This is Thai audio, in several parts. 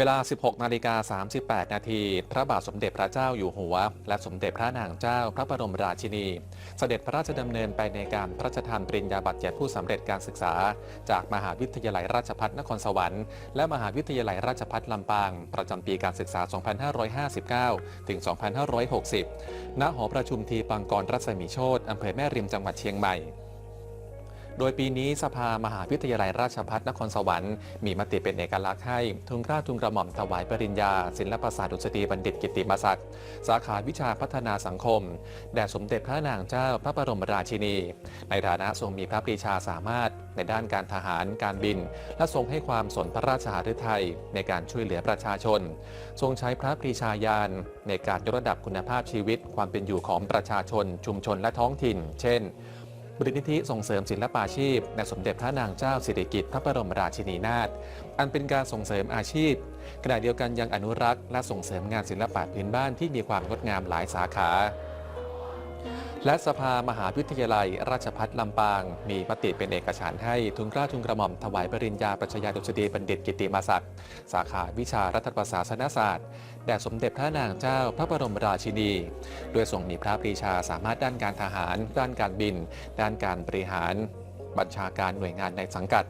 เวลา 16 นาฬิกา 38 นาที พระบาทสมเด็จพระเจ้าอยู่หัว และสมเด็จพระนางเจ้าพระบรมราชินี เสด็จพระราชดำเนินไปในการพระราชทานปริญญาบัตรแก่ผู้สำเร็จการศึกษา จากมหาวิทยาลัยราชภัฏนครสวรรค์ และมหาวิทยาลัยราชภัฏลำปาง ประจำปีการศึกษา 2559 ถึง 2560 ณ หอประชุมทีปังกรรัศมีโชตอำเภอแม่ริมจังหวัดเชียงใหม่ โดยปีนี้สภามหาวิทยาลัยราชภัฏนครสวรรค์มีมติเป็นเอกลักษณ์ให้ทุนกล้าทุนกระหม่อมถวายปริญญา ศิลปศาสตร์ดุษฎีบัณฑิตกิตติมศักดิ์สาขาวิชาพัฒนาสังคม แด่สมเด็จพระนางเจ้าพระบรมราชินี ในฐานะทรงมีพระปรีชาสามารถในด้านการทหารการบิน และทรงให้ความสนพระราชหฤทัยในการช่วยเหลือประชาชน ทรงใช้พระปรีชาญาณในการยกระดับคุณภาพชีวิต ความเป็นอยู่ของประชาชน ชุมชนและท้องถิ่น เช่น บริณิธิส่งเสริมศิลปาชีพในสมเด็จพระนางเจ้าสิริกิติ์พระบรมราชินีนาถอันเป็นการส่งเสริมอาชีพขณะเดียวกันยังอนุรักษ์และส่งเสริมงานศิลปะพื้นบ้านที่มีความงดงามหลายสาขา และสภามหาวิทยาลัย ราชภัฏลำปาง มีมติเป็นเอกฉันท์ให้ทุนกล้าทุนกระหม่อมถวายปริญญาปริญญาดุษฎีบัณฑิตกิติมาศักดิ์สาขาวิชารัฐประศาสนศาสตร์แด่สมเด็จพระนางเจ้าพระบรมราชินี โดยทรงมีพระปรีชาสามารถด้านการทหาร ด้านการบิน ด้านการบริหาร บัญชาการหน่วยงานในสังกัด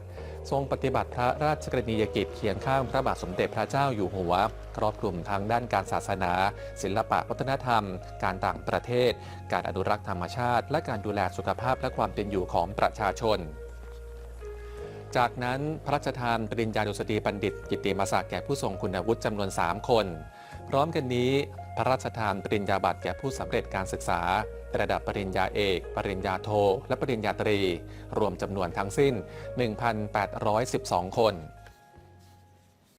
ทรงปฏิบัติพระราชกรณียกิจเคียงข้างพระบาทสมเด็จพระเจ้าอยู่หัว ครอบคลุมทั้งด้านการศาสนา ศิลปะวัฒนธรรม การต่างประเทศ การอนุรักษ์ธรรมชาติ และการดูแลสุขภาพและความเป็นอยู่ของประชาชนจากนั้นพระราชทานปริญญาดุษฎีบัณฑิต กิตติมศักดิ์แก่ผู้ทรงคุณวุฒิจำนวน 3 คน พร้อมกันนี้ พระราชทานปริญญาบัตรแก่ผู้สำเร็จการศึกษา ระดับปริญญาเอก ปริญญาโท และปริญญาตรี รวมจำนวนทั้งสิ้น 1,812 คน